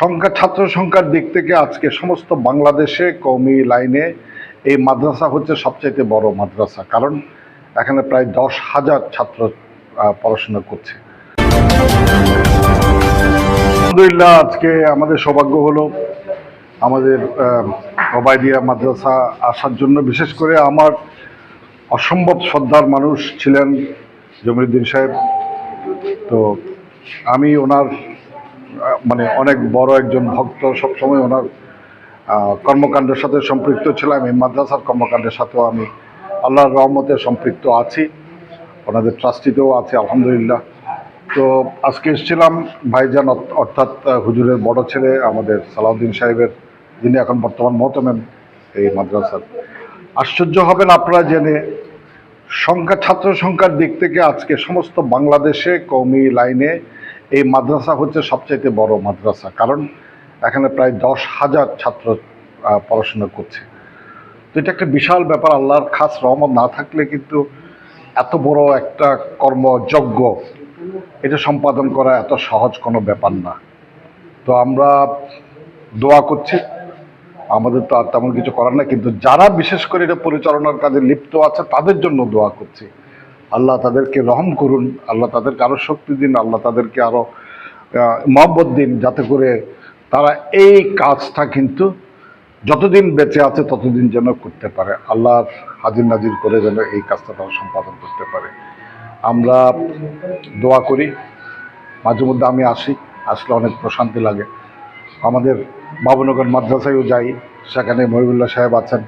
সংখ্যা, ছাত্র সংখ্যার দিক থেকে আজকে সমস্ত বাংলাদেশে কওমি লাইনে এই মাদ্রাসা হচ্ছে সবচাইতে বড় মাদ্রাসা। কারণ এখানে প্রায় দশ হাজার ছাত্র পড়াশোনা করছে। আলহামদুলিল্লাহ, আজকে আমাদের সৌভাগ্য হলো আমাদের ওবায়দিয়া মাদ্রাসা আসার জন্য। বিশেষ করে আমার অসম্ভব শ্রদ্ধার মানুষ ছিলেন জমিরুদ্দিন সাহেব। তো আমি ওনার মানে অনেক বড় একজন ভক্ত সবসময় ওনার কর্মকাণ্ডের সাথে সম্পৃক্ত ছিলাম। এই মাদ্রাসার কর্মকাণ্ডের সাথেও আমি আল্লাহর রহমতে সম্পৃক্ত আছি। ওনাদের ট্রাস্টিতেও আছে, আলহামদুলিল্লাহ। তো আজকে এসেছিলাম ভাইজান অর্থাৎ হুজুরের বড় ছেলে আমাদের সালাউদ্দিন সাহেবের, যিনি এখন বর্তমান মহতমেন এই মাদ্রাসার। আশ্চর্য হবেন আপনারা জেনে, সংখ্যা, ছাত্র সংখ্যার দিক থেকে আজকে সমস্ত বাংলাদেশে কওমি লাইনে এই মাদ্রাসা হচ্ছে সবচাইতে বড় মাদ্রাসা, কারণ এখানে প্রায় দশ হাজার ছাত্র পড়াশোনা করছে। তো এটা একটা বিশাল ব্যাপার, আল্লাহর খাস রহমত না থাকলে কিন্তু এত বড় একটা কর্মযজ্ঞ, এটা সম্পাদন করা এত সহজ কোনো ব্যাপার না। তো আমরা দোয়া করছি, আমাদের তো আর তেমন কিছু করার না কিন্তু যারা বিশেষ করে এটা পরিচালনার কাজে লিপ্ত আছে, তাদের জন্য দোয়া করছি। আল্লাহ তাদেরকে রহম করুন, আল্লাহ তাদেরকে আরও শক্তি দিন, আল্লাহ তাদেরকে আরও মহব্বত দিন, যাতে করে তারা এই কাজটা কিন্তু যতদিন বেঁচে আছে ততদিন যেন করতে পারে। আল্লাহর হাজির নাজির করে যেন এই কাজটা তারা সম্পাদন করতে পারে। আমরা দোয়া করি, মাঝে মধ্যে আমি আসি, আসলে অনেক প্রশান্তি লাগে। আমাদের বাবুনগর মাদ্রাসায়ও যাই, সেখানে মহিবুল্লাহ সাহেব আছেন।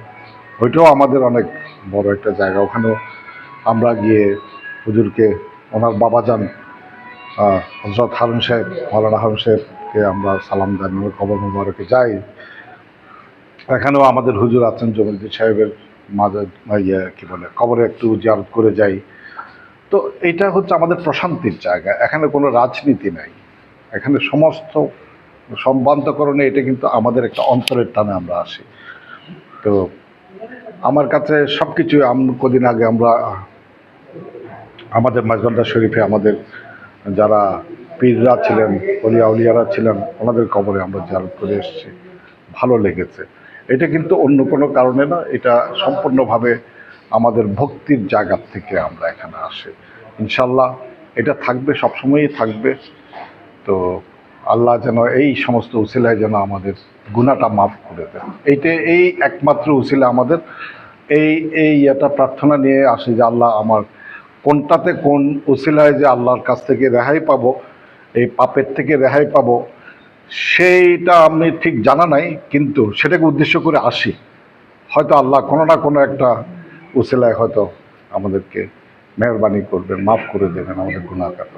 ওইটাও আমাদের অনেক বড় একটা জায়গা। ওখানেও আমরা গিয়ে হুজুরকে, ওনার বাবা যান হজরত হারুন সাহেব মৌলানা হারুন সাহেবকে আমরা সালাম জানি কবর মুবারকে যাই। এখানেও আমাদের হুজুর আছেন জমিরুদ্দিন সাহেবের মাঝে ইয়ে কী বলে, কবরে একটু জিয়ারত করে যাই। তো এটা হচ্ছে আমাদের প্রশান্তির জায়গা, এখানে কোনো রাজনীতি নাই। এখানে সমস্ত সম্বান্তকরণে এটা কিন্তু আমাদের একটা অন্তরের টানে আমরা আসি। তো আমার কাছে সব কিছু কদিন আগে আমরা আমাদের মাঝগন্ডা শরীফে আমাদের যারা পীররা ছিলেন, অলিয়া উলিয়ারা ছিলেন, ওনাদের কবরে আমরা জারত করে এসেছি। ভালো লেগেছে। এটা কিন্তু অন্য কোনো কারণে না, এটা সম্পূর্ণভাবে আমাদের ভক্তির জায়গা থেকে আমরা এখানে আসি। ইনশাল্লাহ এটা থাকবে, সবসময়ই থাকবে। তো আল্লাহ যেন এই সমস্ত উসিলায় যেন আমাদের গুণাটা মাফ করে দেন। এইটা এই একমাত্র উসিলা আমাদের। এই এই এটা প্রার্থনা নিয়ে আসে যে আল্লাহ আমার কোনটাতে কোন উসিলায় যে আল্লাহর কাছ থেকে রেহাই পাবো, এই পাপের থেকে রেহাই পাবো, সেইটা আমি ঠিক জানা নাই, কিন্তু সেটাকে উদ্দেশ্য করে আসি। হয়তো আল্লাহ কোনো না কোনো একটা উসিলায় হয়তো আমাদেরকে মেহরবানি করবেন, মাফ করে দেবেন আমাদের গুণাকার